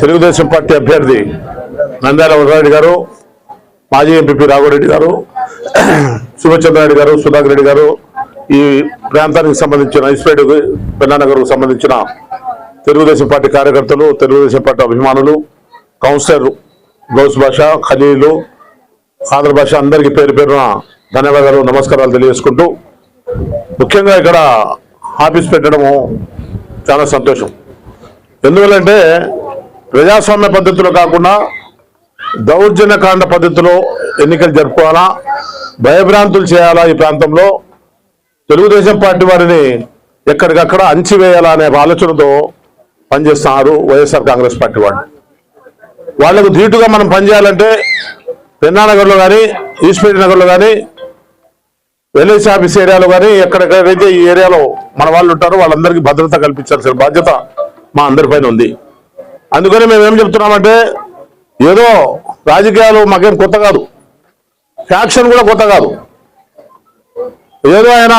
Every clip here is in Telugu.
తెలుగుదేశం పార్టీ అభ్యర్థి నంద్యాల వరరెడ్డి గారు మాజీ ఎంపీపీ రాఘవరెడ్డి గారు శివచంద్రారెడ్డి గారు సుధాకర్ రెడ్డి గారు ఈ ప్రాంతానికి సంబంధించిన ఇస్పేట్ పెన్నానగర్కు సంబంధించిన తెలుగుదేశం పార్టీ కార్యకర్తలు తెలుగుదేశం పార్టీ అభిమానులు కౌన్సిలర్ గౌస్ భాష ఖలీలు ఆంధ్ర భాష అందరికీ పేరు పేరున ధన్యవాదాలు నమస్కారాలు తెలియజేసుకుంటూ ముఖ్యంగా ఇక్కడ ఆఫీస్ పెట్టడము చాలా సంతోషం. ఎందువల్లంటే ప్రజాస్వామ్య పద్ధతిలో కాకుండా దౌర్జన్యకాండ పద్ధతిలో ఎన్నికలు జరుపుకోవాలా? భయభ్రాంతులు చేయాలా ఈ ప్రాంతంలో? తెలుగుదేశం పార్టీ వారిని ఎక్కడికక్కడ అంచివేయాలా అనే ఆలోచనతో పనిచేస్తున్నారు వైఎస్ఆర్ కాంగ్రెస్ పార్టీ వాళ్ళు. వాళ్ళకు ధీటుగా మనం పనిచేయాలంటే పెన్నానగర్లో కానీ ఈస్ట్పేట నగర్లో కానీ ఎల్ఐసి ఆఫీస్ ఏరియాలో కానీ ఎక్కడెక్కడైతే ఈ ఏరియాలో మన వాళ్ళు ఉంటారో వాళ్ళందరికీ భద్రత కల్పించాల్సిన బాధ్యత మా అందరిపైన ఉంది. అందుకని మేము ఏం చెప్తున్నామంటే ఏదో రాజకీయాలు మాకేం కొత్త కాదు. ఫ్యాక్షన్ కూడా కొత్త కాదు. ఏదో ఆయన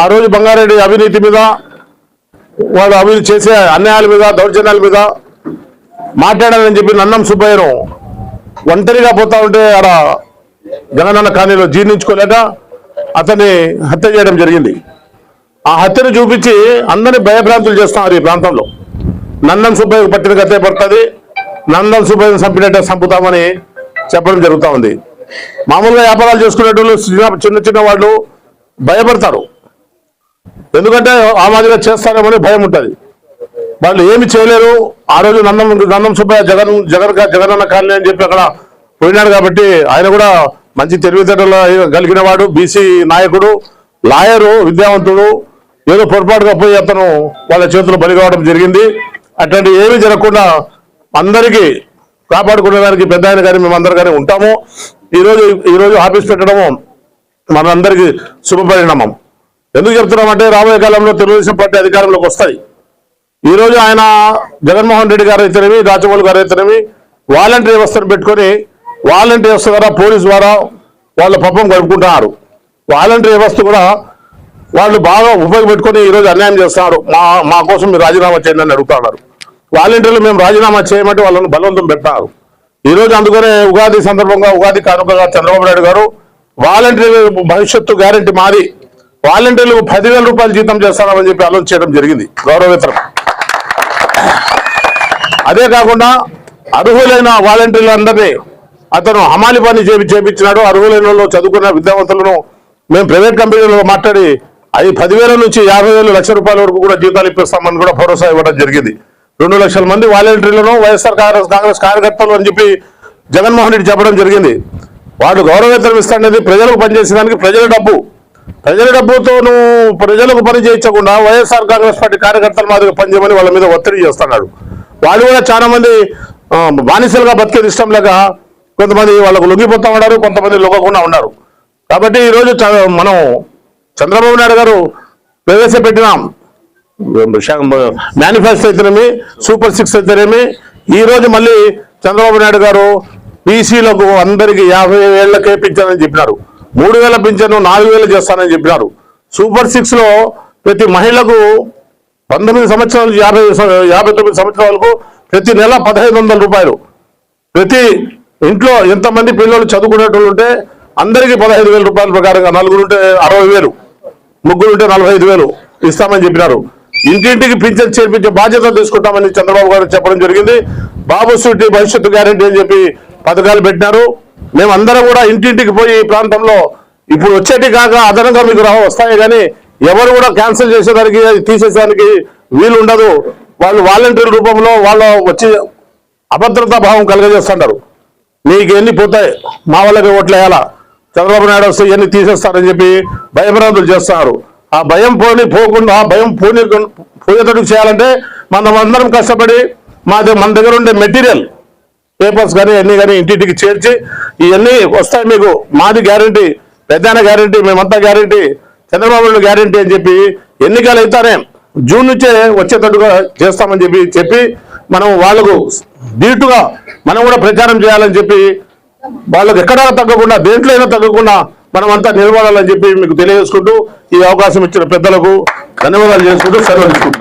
ఆ రోజు బంగారెడ్డి అవినీతి మీద వాళ్ళు అవినీతి చేసే అన్యాయాల మీద దౌర్జన్యాల మీద మాట్లాడాలని చెప్పి నన్నం సుబ్బయ్యను ఒంటరిగా పోతా ఉంటే ఆడ జగనన్న కాలనీలో జీర్ణించుకోలేక అతన్ని హత్య చేయడం జరిగింది. ఆ హత్యను చూపించి అందరినీ భయభ్రాంతులు చేస్తున్నారు ఈ ప్రాంతంలో. నందన్ సుబ్బయ్యకు పట్టిన గతే పడుతుంది. నందన్ సుబ్బయ్యను చంపినట్టే చంపుతామని చెప్పడం జరుగుతూ ఉంది మామూలుగా వ్యాపారాలు చేసుకునేటోళ్ళు చిన్న చిన్న చిన్న వాళ్ళు భయపడతారు. ఎందుకంటే ఆ మాదిరిగా చేస్తారేమని భయం ఉంటుంది. వాళ్ళు ఏమి చేయలేరు. ఆ రోజు నందం నందం సుబ్బయ్య జగన్ జగన్ జగనన్న కాలనీ అని చెప్పి అక్కడ పోయినాడు కాబట్టి ఆయన కూడా మంచి తెలివితేటలు కలిగిన వాడు బీసీ నాయకుడు లాయరు విద్యావంతుడు. ఏదో పొరపాటుగా పోయి అతను వాళ్ళ చేతులు బలి కావడం జరిగింది. అట్లాంటి ఏమీ జరగకుండా అందరికీ కాపాడుకునేదానికి పెద్ద ఆయన కానీ మేమందరం కానీ ఉంటాము. ఈరోజు ఈరోజు ఆఫీస్ పెట్టడము మనందరికీ శుభపరిణామం ఎందుకు చెప్తున్నామంటే రాబోయే కాలంలో తెలుగుదేశం పార్టీ అధికారంలోకి వస్తాయి. ఈ రోజు ఆయన జగన్మోహన్ రెడ్డి గారు అయితేనేమి రాజమౌళి గారు అయితేనేమి వాలంటీర్ వ్యవస్థను పెట్టుకొని వాలంటీర్ వ్యవస్థ ద్వారా పోలీస్ ద్వారా వాళ్ళ పప్పం గడుపుకుంటున్నారు. వాలంటీర్ వ్యవస్థ కూడా వాళ్ళు బాగా ఉపయోగపెట్టుకొని ఈరోజు అన్యాయం చేస్తున్నారు మా మా కోసం మీరు రాజీనామా చేయండి అని అడుగుతున్నారు వాలంటీర్లు మేము రాజీనామా చేయమంటే వాళ్ళని బలవంతం పెట్టారు ఈరోజు అందుకనే ఉగాది సందర్భంగా ఉగాది కానుకగా చంద్రబాబు నాయుడు గారు వాలంటీర్ భవిష్యత్తు గ్యారెంటీ మాది వాలంటీర్లకు పదివేల రూపాయలు జీతం చేస్తామని చెప్పి ఆలోచన చేయడం జరిగింది. గౌరవేతరం. అదే కాకుండా అర్హులైన వాలంటీర్లందరినీ అతను హమాలి పని చేపి చేపించినాడు. అర్హులైన వాళ్ళు చదువుకున్న విద్యావంతులను మేము ప్రైవేట్ కంపెనీలో మాట్లాడి అది పదివేల నుంచి యాభై వేలు లక్ష రూపాయల వరకు కూడా జీతాలు ఇప్పిస్తామని కూడా భరోసా ఇవ్వడం జరిగింది. రెండు లక్షల మంది వాలంటీర్లను వైఎస్ఆర్ కాంగ్రెస్ కాంగ్రెస్ కార్యకర్తలు అని చెప్పి జగన్మోహన్ రెడ్డి చెప్పడం జరిగింది. వాడు గౌరవేతనం ఇస్తాడనేది ప్రజలకు పనిచేసేదానికి ప్రజల డబ్బు. ప్రజల డబ్బుతో నువ్వు ప్రజలకు పని చేయించకుండా వైఎస్ఆర్ కాంగ్రెస్ పార్టీ కార్యకర్తల మాదిరిగా పనిచేయమని వాళ్ళ మీద ఒత్తిడి చేస్తున్నాడు. వాళ్ళు కూడా చాలా మంది బానిసలుగా బతికేది ఇష్టం లేక కొంతమంది వాళ్ళకు లొంగిపోతా ఉన్నారు కొంతమంది లొంగకుండా ఉన్నారు. కాబట్టి ఈరోజు చ- మనం చంద్రబాబు నాయుడు గారు ప్రవేశపెట్టిన మేనిఫెస్టో అయితేనేమి సూపర్ సిక్స్ అయితేనేమి ఈ రోజు మళ్ళీ చంద్రబాబు నాయుడు గారు బీసీలకు అందరికి యాభై ఏళ్ళకే పింఛనని చెప్పినారు. మూడు వేల పింఛను నాలుగు వేలు చేస్తానని చెప్పినారు. సూపర్ సిక్స్లో ప్రతి మహిళకు పంతొమ్మిది సంవత్సరాలు యాభై యాభై తొమ్మిది సంవత్సరాలకు ప్రతి నెల పదహైదు వందల రూపాయలు. ప్రతి ఇంట్లో ఎంతమంది పిల్లలు చదువుకునేటోళ్ళు ఉంటే అందరికీ పదహైదు వేల రూపాయల ప్రకారంగా నలుగురు ఉంటే అరవై వేలు. ముగ్గురు ఉంటే నలభై ఐదు వేలు ఇస్తామని చెప్పినారు. ఇంటింటికి పింఛన్ చేర్పించే బాధ్యత తీసుకుంటామని చంద్రబాబు గారు చెప్పడం జరిగింది. బాబు సూటి భవిష్యత్తు గ్యారంటీ అని చెప్పి పథకాలు పెట్టినారు. మేమందరం కూడా ఇంటింటికి పోయి ఈ ప్రాంతంలో ఇప్పుడు వచ్చేటి కాక అదనంగా మీకు రా వస్తాయి కానీ ఎవరు కూడా క్యాన్సిల్ చేసేదానికి అది తీసేసేదానికి వీలు ఉండదు వాళ్ళు వాలంటీర్ రూపంలో వాళ్ళు వచ్చి అభద్రతా భావం కలగజేస్తున్నారు నీకు ఎన్ని పోతాయి? మా వాళ్ళకి ఓట్లు వేయాలా చంద్రబాబు నాయుడు వస్తే ఇవన్నీ తీసేస్తారని చెప్పి భయభ్రాంతులు చేస్తున్నారు ఆ భయం పోని పోకుండా ఆ భయం పోని పోయేటట్టు చేయాలంటే మనం అందరం కష్టపడి మా దగ్గర మన దగ్గర ఉండే మెటీరియల్ పేపర్స్ కానీ అన్ని కానీ ఇంటింటికి చేర్చి ఇవన్నీ వస్తాయి మీకు. మాది గ్యారంటీ పెద్దాన గ్యారంటీ మేమంతా గ్యారంటీ చంద్రబాబు నాయుడు గ్యారంటీ అని చెప్పి ఎన్నికలు అయితేనే జూన్ నుంచే వచ్చేటట్టుగా చేస్తామని చెప్పి చెప్పి మనం వాళ్ళకు డీటుగా మనం కూడా ప్రచారం చేయాలని చెప్పి వాళ్ళకి ఎక్కడ తగ్గకుండా దేంట్లో అయినా తగ్గకుండా మనం అంతా నిలబడాలని చెప్పి మీకు తెలియజేసుకుంటూ ఈ అవకాశం ఇచ్చిన పెద్దలకు ధన్యవాదాలు చేసుకుంటూ సెలవు